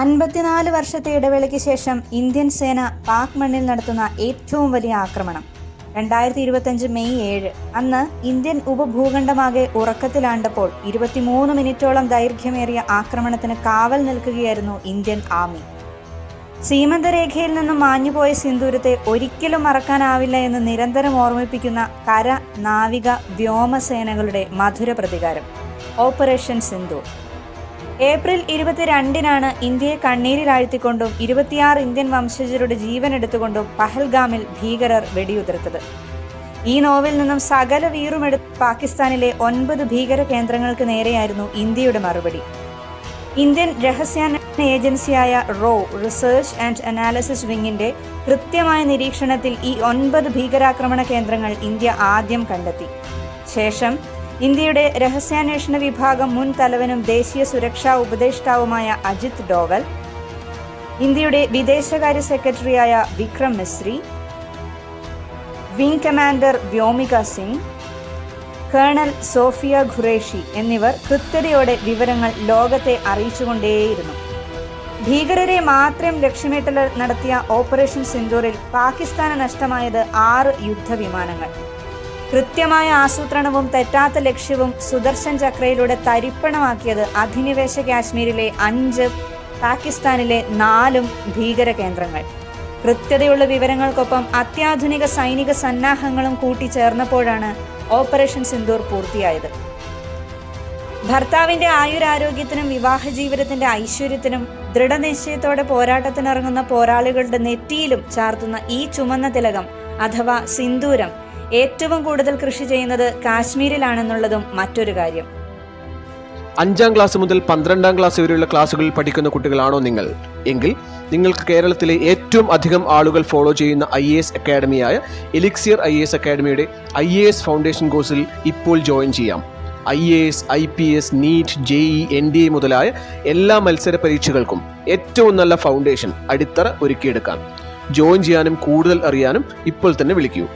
അൻപത്തിനാല് വർഷത്തെ ഇടവേളയ്ക്ക് ശേഷം ഇന്ത്യൻ സേന പാക് മണ്ണിൽ നടത്തുന്ന ഏറ്റവും വലിയ ആക്രമണം. രണ്ടായിരത്തി ഇരുപത്തഞ്ച് മെയ് ഏഴ്. അന്ന് ഇന്ത്യൻ ഉപഭൂഖണ്ഡമാകെ ഉറക്കത്തിലാണ്ടപ്പോൾ ഇരുപത്തിമൂന്ന് മിനിറ്റോളം ദൈർഘ്യമേറിയ ആക്രമണത്തിന് കാവൽ നിൽക്കുകയായിരുന്നു ഇന്ത്യൻ ആർമി. സീമന്തരേഖയിൽ നിന്നും മാഞ്ഞുപോയ സിന്ദൂരത്തെ ഒരിക്കലും മറക്കാനാവില്ല എന്ന് നിരന്തരം ഓർമ്മിപ്പിക്കുന്ന കര നാവിക വ്യോമസേനകളുടെ മധുര പ്രതികാരം. ഓപ്പറേഷൻ സിന്ദൂർ. ഏപ്രിൽ ഇരുപത്തിരണ്ടിനാണ് ഇന്ത്യയെ കണ്ണീരിലാഴ്ത്തിക്കൊണ്ടും ഇരുപത്തിയാറ് ഇന്ത്യൻ വംശജരുടെ ജീവൻ എടുത്തുകൊണ്ടും പഹൽഗാമിൽ ഭീകരർ വെടിയുതിർത്തത്. ഈ നോവിൽ നിന്നും സകല വീറുമെടുത്ത് പാകിസ്ഥാനിലെ ഒൻപത് ഭീകര കേന്ദ്രങ്ങൾക്ക് നേരെയായിരുന്നു ഇന്ത്യയുടെ മറുപടി. ഇന്ത്യൻ രഹസ്യാന്വേഷണ ഏജൻസിയായ റോ റിസർച്ച് ആൻഡ് അനാലിസിസ് വിങ്ങിന്റെ കൃത്യമായ നിരീക്ഷണത്തിൽ ഈ ഒൻപത് ഭീകരാക്രമണ കേന്ദ്രങ്ങൾ ഇന്ത്യ ആദ്യം കണ്ടെത്തി. ശേഷം ഇന്ത്യയുടെ രഹസ്യാന്വേഷണ വിഭാഗം മുൻ തലവനും ദേശീയ സുരക്ഷാ ഉപദേഷ്ടാവുമായ അജിത് ഡോവൽ ഇന്ത്യയുടെ വിദേശകാര്യ സെക്രട്ടറിയായ Vikram Misri wing commander Vyomika Singh colonel Sofiya Qureshi എന്നിവർ കൃത്യതയോടെ വിവരങ്ങൾ ലോകത്തെ അറിയിച്ചുകൊണ്ടേയിരുന്നു. ഭീകരരെ മാത്രം ലക്ഷ്യമിട്ടൽ നടത്തിയ ഓപ്പറേഷൻ സിന്ദൂറിൽ പാകിസ്ഥാന് നഷ്ടമായത് ആറ് യുദ്ധവിമാനങ്ങൾ. കൃത്യമായ ആസൂത്രണവും തെറ്റാത്ത ലക്ഷ്യവും സുദർശൻ ചക്രയിലൂടെ തരിപ്പണമാക്കിയത് അധിനിവേശ കാശ്മീരിലെ അഞ്ച് പാകിസ്ഥാനിലെ നാലും ഭീകര കേന്ദ്രങ്ങൾ. കൃത്യതയുള്ള വിവരങ്ങൾക്കൊപ്പം അത്യാധുനിക സൈനിക സന്നാഹങ്ങളും കൂട്ടിച്ചേർന്നപ്പോഴാണ് ഓപ്പറേഷൻ സിന്ദൂർ പൂർത്തിയായത്. ഭർത്താവിന്റെ ആയുരാരോഗ്യത്തിനും വിവാഹ ജീവിതത്തിന്റെ ഐശ്വര്യത്തിനും ദൃഢനിശ്ചയത്തോടെ പോരാട്ടത്തിനിറങ്ങുന്ന പോരാളികളുടെ നെറ്റിയിലും ചാർത്തുന്ന ഈ ചുമന്ന തിലകം അഥവാ സിന്ദൂരം ഏറ്റവും കൂടുതൽ കൃഷി ചെയ്യുന്നത് കാശ്മീരിലാണെന്നുള്ളതും മറ്റൊരു കാര്യം. അഞ്ചാം ക്ലാസ് മുതൽ പന്ത്രണ്ടാം ക്ലാസ് വരെയുള്ള ക്ലാസ്സുകളിൽ പഠിക്കുന്ന കുട്ടികളാണോ നിങ്ങൾ? എങ്കിൽ നിങ്ങൾക്ക് കേരളത്തിലെ ഏറ്റവും അധികം ആളുകൾ ഫോളോ ചെയ്യുന്ന ഐ എ എസ് അക്കാഡമിയായ എലിക്സിയർ ഐ എ എസ് അക്കാഡമിയുടെ ഐ എ എസ് ഫൗണ്ടേഷൻ കോഴ്സിൽ ഇപ്പോൾ ജോയിൻ ചെയ്യാം. I A S I P S NEET J E N D A മുതലായ എല്ലാ മത്സര പരീക്ഷകൾക്കും ഏറ്റവും നല്ല ഫൗണ്ടേഷൻ അടിത്തറ ഒരുക്കിയെടുക്കാം. ജോയിൻ ചെയ്യാനും കൂടുതൽ അറിയാനും ഇപ്പോൾ തന്നെ വിളിക്കൂ.